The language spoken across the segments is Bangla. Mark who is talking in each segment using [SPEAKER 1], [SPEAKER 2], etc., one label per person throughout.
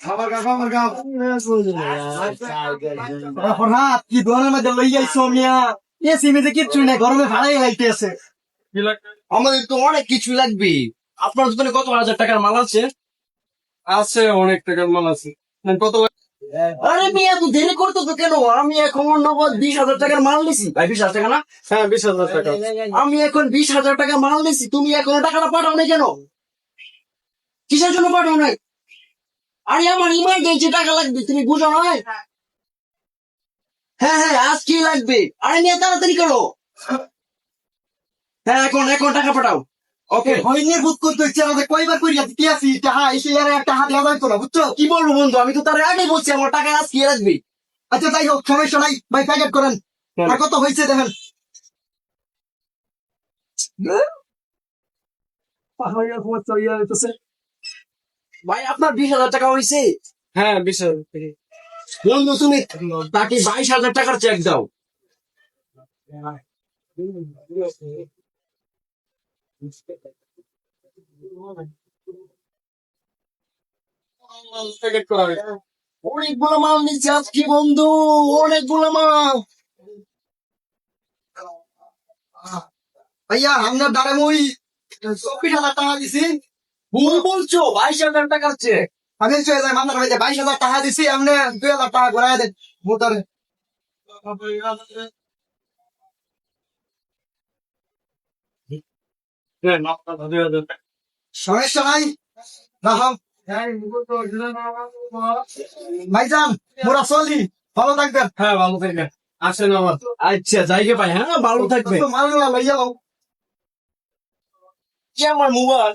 [SPEAKER 1] খাবার খা খাবার খা। হঠাৎ কি দোকানের মধ্যে লই যাইছো মিয়া? এ সিমেতে কিচ্ছু নাই গরমে ভাড়াই লাইতে আছে
[SPEAKER 2] আমাদের তো অনেক কিছু লাগবে। আপনার দোকানে কত হাজার টাকার মাল আছে?
[SPEAKER 3] আছে অনেক টাকার মাল আছে। কত
[SPEAKER 2] আরে মিয়া দেরি করতো তো কেন? আমি এখন বিশ হাজার টাকার মাল নিছি। ভাই বিশ হাজার টাকা না?
[SPEAKER 3] হ্যাঁ বিশ হাজার টাকা।
[SPEAKER 2] আমি এখন বিশ হাজার টাকা মাল নিছি। তুমি এখনও টাকাটা পাঠাও না কেন? কিসের জন্য পাঠাও নাই? আরে আমার ইমার্জেন্সি টাকা লাগবে তুমি বুঝো না? হ্যাঁ। হ্যাঁ আজ কি লাগবে? আরে নিয়ে তাড়াতাড়ি করো। হ্যাঁ এখন এখন টাকা পাঠাও। ওকে
[SPEAKER 1] হইনি বুক করতে হচ্ছে আমাদের কয়বার দিতে আসি? টাহা এসে আর একটা হাত না বুঝছ?
[SPEAKER 2] কি বলব বন্ধু আমি তো তার আগে বলছি আমার টাকা আজ কি লাগবে?
[SPEAKER 1] আচ্ছা যাই হোক সমস্যা নাই ভাই প্যাকেট করেন। আর কত হয়েছে দেখেন।
[SPEAKER 2] ভাই আপনার বিশ হাজার টাকা হয়েছে
[SPEAKER 3] হ্যাঁ বিশ হাজার টাকা।
[SPEAKER 2] বন্ধু তুমি তাকে বাইশ হাজার টাকার চেক দাও। অনেকগুলো মাল নিচ্ছে আজকে বন্ধু অনেকগুলো মাল।
[SPEAKER 1] ভাইয়া দ্বারা মই চব্বিশ হাজার টাকা দিছি।
[SPEAKER 2] ভুল বলছো বাইশ হাজার টাকার চেক
[SPEAKER 1] আমি মামলার ভাইতে বাইশ হাজার টাকা দিছি আপনি দুই হাজার টাকা ঘুরাই দেন। মোটারে
[SPEAKER 3] হ্যাঁ
[SPEAKER 1] সমস্যা নাই। রাখো ভাইজান মোরা চলি। ভালো থাকবেন।
[SPEAKER 3] হ্যাঁ ভালো থেকে আসেন আমার।
[SPEAKER 2] আচ্ছা জায়গা পাই হ্যাঁ ভালো থাকবে
[SPEAKER 1] মাল লইয়া
[SPEAKER 2] আমার মোবাইল?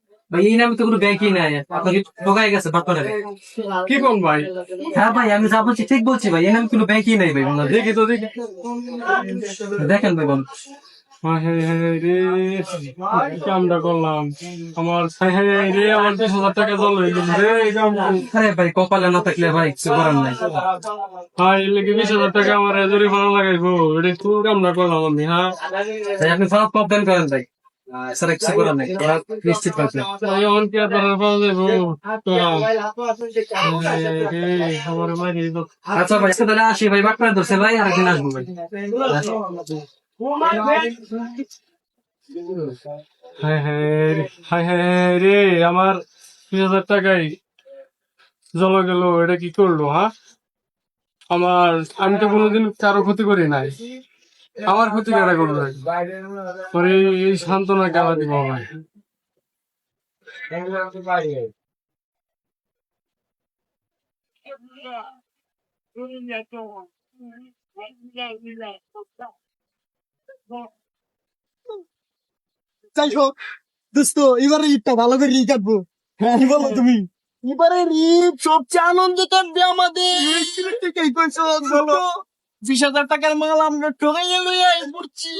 [SPEAKER 3] ভাই
[SPEAKER 4] এই নামে তো কোনো ব্যাংকই নাই। আপনাকে ঠকাই গেছে বাটপারে
[SPEAKER 3] কি কম ভাই?
[SPEAKER 4] হ্যাঁ ভাই আমি যা বলছি ঠিক বলছি ভাই এই নামে কোনো ব্যাংকই নাই ভাই
[SPEAKER 3] দেখি তো দেখি।
[SPEAKER 4] দেখেন ভাই বল
[SPEAKER 3] কামটা করলাম। আমার রে আমার বিশ হাজার টাকা জল হয়ে।
[SPEAKER 4] আরে ভাই কপালে না থাকলে ভাই কিছু করার নাই।
[SPEAKER 3] হায় এর লেগে বিশ হাজার টাকা আমার ভালো লাগাইবো। এটা কি কামটা করলাম আমি হ্যাঁ?
[SPEAKER 4] আপনি সব কমপ্লেন করেন ভাই। আচ্ছা
[SPEAKER 3] হায় রে, আমার বিশ হাজার টাকাই জল গেল, এটা কি করল হ্যাঁ আমার, আমি তো কোনোদিন কারও ক্ষতি করি নাই। আমার ক্ষতি কারা করল পরে এই সান্ত্বনা কেলা দিব ভাই
[SPEAKER 1] যাই হোক দোস্ত এবারে ঈদটা ভালো করে ই কাটবো। হ্যাঁ বলো তুমি?
[SPEAKER 2] এবারে রিপ সবচেয়ে আনন্দ কাটবে আমাদের। বিশ হাজার টাকার মাল আমরা ঠকাইয়া লইয়া পড়ছি